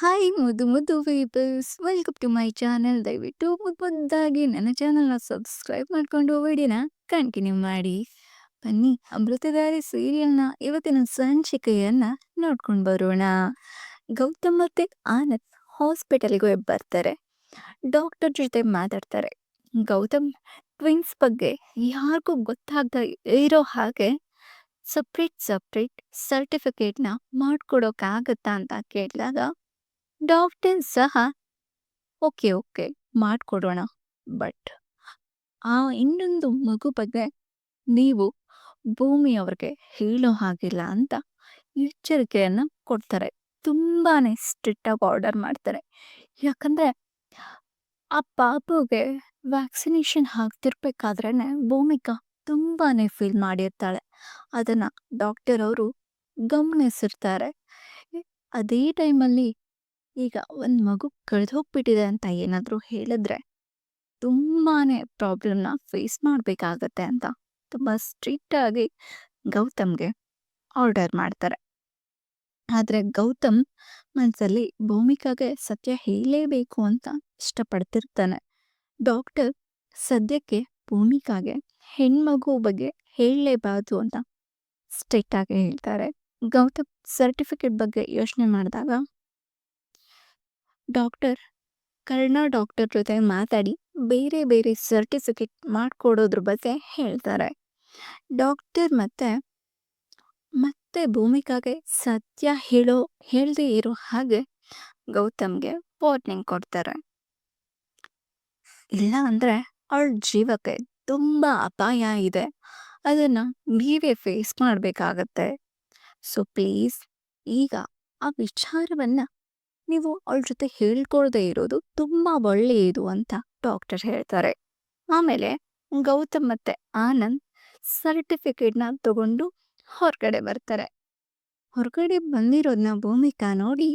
Hi ಮುದು ಮುದ್ದು peoples, welcome to my channel. ದಯವಿಟ್ಟು ಮುದ್ ಮುದ್ದಾಗಿ ನನ್ನ ಚಾನೆಲ್ನ ಸಬ್ಸ್ಕ್ರೈಬ್ ಮಾಡಿಕೊಂಡು ವಿಡಿಯೋನ ಕಂಟಿನ್ಯೂ ಮಾಡಿ. ಬನ್ನಿ, ಅಮೃತಧಾರಿ ಸೀರಿಯಲ್ನ ಇವತ್ತಿನ ಸಂಚಿಕೆಯನ್ನ ನೋಡ್ಕೊಂಡು ಬರೋಣ. ಗೌತಮ್ ಮತ್ತೆ ಆನಂದ್ ಹಾಸ್ಪಿಟಲ್ಗೆ ಬರ್ತಾರೆ. ಡಾಕ್ಟರ್ ಜೊತೆ ಮಾತಾಡ್ತಾರೆ. ಗೌತಮ್ ಟ್ವಿನ್ಸ್ ಬಗ್ಗೆ ಯಾರಿಗೂ ಗೊತ್ತಾಗ್ದ ಇರೋ ಹಾಗೆ ಸಪ್ರೇಟ್ ಸಪ್ರೇಟ್ ಸರ್ಟಿಫಿಕೇಟ್ನ ಮಾಡ್ಕೊಡೋಕ್ಕಾಗತ್ತಾ ಅಂತ ಕೇಳಿದಾಗ ಡಾಕ್ಟರ್ ಸಹ ಓಕೆ ಓಕೆ ಮಾಡಿಕೊಡೋಣ. ಬಟ್ ಆ ಇನ್ನೊಂದು ಮಗು ಬಗ್ಗೆ ನೀವು ಭೂಮಿ ಅವ್ರಿಗೆ ಹೇಳೋ ಹಾಗಿಲ್ಲ ಅಂತ ಎಚ್ಚರಿಕೆಯನ್ನು ಕೊಡ್ತಾರೆ. ತುಂಬಾ ಸ್ಟ್ರಿಕ್ಟಾಗಿ ಆರ್ಡರ್ ಮಾಡ್ತಾರೆ. ಯಾಕಂದರೆ ಆ ಪಾಪುಗೆ ವ್ಯಾಕ್ಸಿನೇಷನ್ ಹಾಕ್ತಿರ್ಬೇಕಾದ್ರೆ ಭೂಮಿಕಾ ತುಂಬಾ ಫೀಲ್ ಮಾಡಿರ್ತಾಳೆ. ಅದನ್ನು ಡಾಕ್ಟರ್ ಅವರು ಗಮನಿಸಿರ್ತಾರೆ. ಅದೇ ಟೈಮಲ್ಲಿ ಈಗ ಒಂದು ಮಗು ಕಳೆದು ಹೋಗ್ಬಿಟ್ಟಿದೆ ಅಂತ ಏನಾದರೂ ಹೇಳಿದ್ರೆ ತುಂಬಾನೇ ಪ್ರಾಬ್ಲಮ್ನ ಫೇಸ್ ಮಾಡಬೇಕಾಗತ್ತೆ ಅಂತ. ತುಂಬ ಸ್ಟ್ರಿಕ್ಟಾಗಿ ಗೌತಮ್ಗೆ ಆರ್ಡರ್ ಮಾಡ್ತಾರೆ. ಆದರೆ ಗೌತಮ್ ಮನಸ್ಸಲ್ಲಿ ಭೂಮಿಕಾಗೆ ಸತ್ಯ ಹೇಳಲೇಬೇಕು ಅಂತ ಇಷ್ಟಪಡ್ತಿರ್ತಾನೆ. ಡಾಕ್ಟರ್ ಸದ್ಯಕ್ಕೆ ಭೂಮಿಕಾಗೆ ಹೆಣ್ಮಗು ಬಗ್ಗೆ ಹೇಳಲೇಬಾರ್ದು ಅಂತ ಸ್ಟ್ರಿಕ್ಟಾಗಿ ಹೇಳ್ತಾರೆ. ಗೌತಮ್ ಸರ್ಟಿಫಿಕೇಟ್ ಬಗ್ಗೆ ಯೋಚನೆ ಮಾಡಿದಾಗ ಡಾಕ್ಟರ್ ಕರ್ಣ ಡಾಕ್ಟರ್ ಜೊತೆ ಮಾತಾಡಿ ಬೇರೆ ಬೇರೆ ಸರ್ಟಿಫಿಕೇಟ್ ಮಾಡಿಕೊಡೋದ್ರ ಬಗ್ಗೆ ಹೇಳ್ತಾರೆ. ಡಾಕ್ಟರ್ ಮತ್ತೆ ಮತ್ತೆ ಭೂಮಿಕಾಗೆ ಸತ್ಯ ಹೇಳೋ, ಹೇಳದೆ ಇರೋ ಹಾಗೆ ಗೌತಮ್ಗೆ ವಾರ್ನಿಂಗ್ ಕೊಡ್ತಾರೆ. ಇಲ್ಲ ಅಂದರೆ ಅವಳ ಜೀವಕ್ಕೆ ತುಂಬ ಅಪಾಯ ಇದೆ. ಅದನ್ನು ನೀವೇ ಫೇಸ್ ಮಾಡಬೇಕಾಗತ್ತೆ. ಸೊ ಪ್ಲೀಸ್ ಈಗ ಆ ವಿಚಾರವನ್ನ ನೀವು ಅವಳ ಜೊತೆ ಹೇಳ್ಕೊಳ್ದೇ ಇರೋದು ತುಂಬಾ ಒಳ್ಳೆಯದು ಅಂತ ಡಾಕ್ಟರ್ ಹೇಳ್ತಾರೆ. ಆಮೇಲೆ ಗೌತಮ್ ಮತ್ತೆ ಆನಂದ್ ಸರ್ಟಿಫಿಕೇಟ್ನ ತಗೊಂಡು ಹೊರಗಡೆ ಬರ್ತಾರೆ. ಹೊರಗಡೆ ಬಂದಿರೋದನ್ನ ಭೂಮಿಕಾ ನೋಡಿ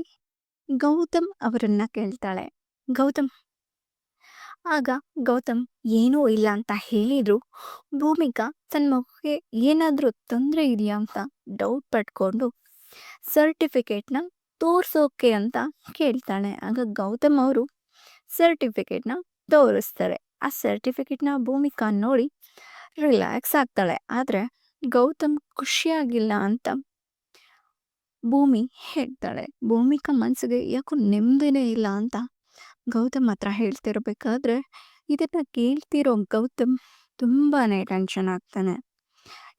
ಗೌತಮ್ ಅವರನ್ನ ಕೇಳ್ತಾಳೆ. ಗೌತಮ್, ಆಗ ಗೌತಮ್ ಏನೂ ಇಲ್ಲ ಅಂತ ಹೇಳಿದ್ರು. ಭೂಮಿಕಾ ತನ್ನ ಮಗುಗೆ ಏನಾದರೂ ತೊಂದರೆ ಇದೆಯಾ ಅಂತ ಡೌಟ್ ಪಟ್ಕೊಂಡು ಸರ್ಟಿಫಿಕೇಟ್ನ ತೋರ್ಸೋಕೆ ಅಂತ ಕೇಳ್ತಾಳೆ. ಆಗ ಗೌತಮ್ ಅವರು ಸರ್ಟಿಫಿಕೇಟ್ನ ತೋರಿಸ್ತಾರೆ. ಆ ಸರ್ಟಿಫಿಕೇಟ್ನ ಭೂಮಿಕಾ ನೋಡಿ ರಿಲ್ಯಾಕ್ಸ್ ಆಗ್ತಾಳೆ. ಆದರೆ ಗೌತಮ್ ಖುಷಿಯಾಗಿಲ್ಲ ಅಂತ ಭೂಮಿ ಹೇಳ್ತಾಳೆ. ಭೂಮಿಕಾ ಮನಸ್ಸಿಗೆ ಯಾಕೋ ನೆಮ್ಮದಿನೇ ಇಲ್ಲ ಅಂತ ಗೌತಮ್ ಹತ್ರ ಹೇಳ್ತಿರ್ಬೇಕಾದ್ರೆ ಇದನ್ನು ಕೇಳ್ತಿರೋ ಗೌತಮ್ ತುಂಬಾ ಟೆನ್ಷನ್ ಆಗ್ತಾನೆ.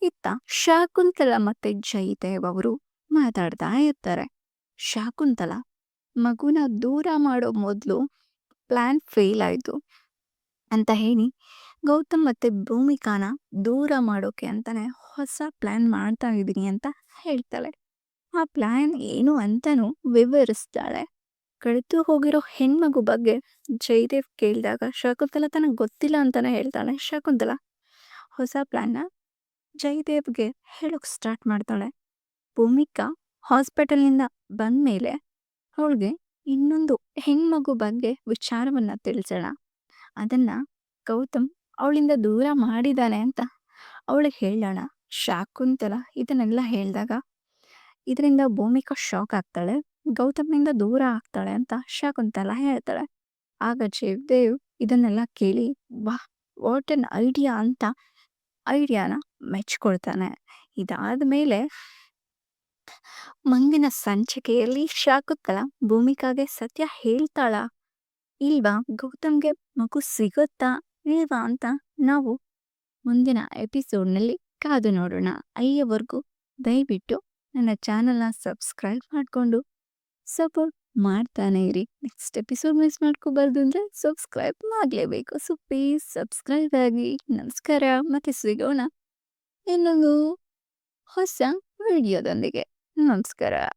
ಇತ್ತ ಶಾಕುಂತಲ ಮತ್ತೆ ಜಯದೇವ್ ಅವರು ಮಾತಾಡ್ತಾ ಇರ್ತಾರೆ. ಶಾಕುಂತಲ, ಮಗುನ ದೂರ ಮಾಡೋ ಮೊದಲು ಪ್ಲ್ಯಾನ್ ಫೇಲ್ ಆಯಿತು. ಅಂತ ಹೇಳಿ ಗೌತಮ್ ಮತ್ತೆ ಭೂಮಿಕಾನ ದೂರ ಮಾಡೋಕೆ ಅಂತಾನೆ ಹೊಸ ಪ್ಲ್ಯಾನ್ ಮಾಡ್ತಾ ಇದ್ದೀನಿ ಅಂತ ಹೇಳ್ತಾಳೆ. ಆ ಪ್ಲ್ಯಾನ್ ಏನು ಅಂತನೂ ವಿವರಿಸ್ತಾಳೆ. ಕಳೆದು ಹೋಗಿರೋ ಹೆಣ್ಮಗು ಬಗ್ಗೆ ಜಯದೇವ್ ಕೇಳಿದಾಗ ಶಕುಂತಲ ತನಗೆ ಗೊತ್ತಿಲ್ಲ ಅಂತಾನೆ ಹೇಳ್ತಾಳೆ. ಶಕುಂತಲ, ಹೊಸ ಪ್ಲ್ಯಾನ್ನ ಜಯದೇವ್ಗೆ ಹೇಳೋಕೆ ಸ್ಟಾರ್ಟ್ ಮಾಡ್ತಾಳೆ. ಭೂಮಿಕಾ ಹಾಸ್ಪಿಟಲ್ನಿಂದ ಬಂದ್ಮೇಲೆ ಅವಳಿಗೆ ಇನ್ನೊಂದು ಹೆಣ್ಮಗು ಬಗ್ಗೆ ವಿಚಾರವನ್ನು ತಿಳಿಸೋಣ. ಅದನ್ನು ಗೌತಮ್ ಅವಳಿಂದ ದೂರ ಮಾಡಿದಾನೆ ಅಂತ ಅವಳಿಗೆ ಹೇಳೋಣ. ಶಾಕುಂತಲ ಇದನ್ನೆಲ್ಲ ಹೇಳಿದಾಗ ಇದರಿಂದ ಭೂಮಿಕಾ ಶಾಕ್ ಆಗ್ತಾಳೆ. ಗೌತಮ್ನಿಂದ ದೂರ ಆಗ್ತಾಳೆ ಅಂತ ಶಾಕುಂತಲ ಹೇಳ್ತಾಳೆ. ಆಗ ಜಯದೇವ್ ಇದನ್ನೆಲ್ಲ ಕೇಳಿ ವಾ ವಾಟ್ ಅನ್ ಐಡಿಯಾ ಅಂತ ಐಡಿಯಾನ ಮೆಚ್ಕೊಳ್ತಾನೆ. ಇದಾದ ಮೇಲೆ ಮುಂದಿನ ಸಂಚಿಕೆಯಲ್ಲಿ ಶಾಕುತ್ತಲ ಭೂಮಿಕಾಗೆ ಸತ್ಯ ಹೇಳ್ತಾಳ? ಇಲ್ವಾ? ಗೌತಮ್ಗೆ ಮಗು ಸಿಗುತ್ತಾ ಇಲ್ವಾ ಅಂತ ನಾವು ಮುಂದಿನ ಎಪಿಸೋಡ್ನಲ್ಲಿ ಕಾದು ನೋಡೋಣ. ಅಲ್ಲಿಯವರೆಗೂ ದಯವಿಟ್ಟು ನನ್ನ ಚಾನಲ್ನ ಸಬ್ಸ್ಕ್ರೈಬ್ ಮಾಡಿಕೊಂಡು ಸಪೋರ್ಟ್ ಮಾಡ್ತಾನೆ ಇರಿ. ನೆಕ್ಸ್ಟ್ ಎಪಿಸೋಡ್ ಮಿಸ್ ಮಾಡ್ಕೋಬಾರ್ದು ಅಂದರೆ ಸಬ್ಸ್ಕ್ರೈಬ್ ಮಾಡಲೇಬೇಕು. ಸೊ ಪ್ಲೀಸ್ ಸಬ್ಸ್ಕ್ರೈಬ್ ಆಗಿ. ನಮಸ್ಕಾರ. ಮತ್ತೆ ಸಿಗೋಣ ಇನ್ನೊಂದು ಹೊಸ ವಿಡಿಯೋದೊಂದಿಗೆ. なんつから。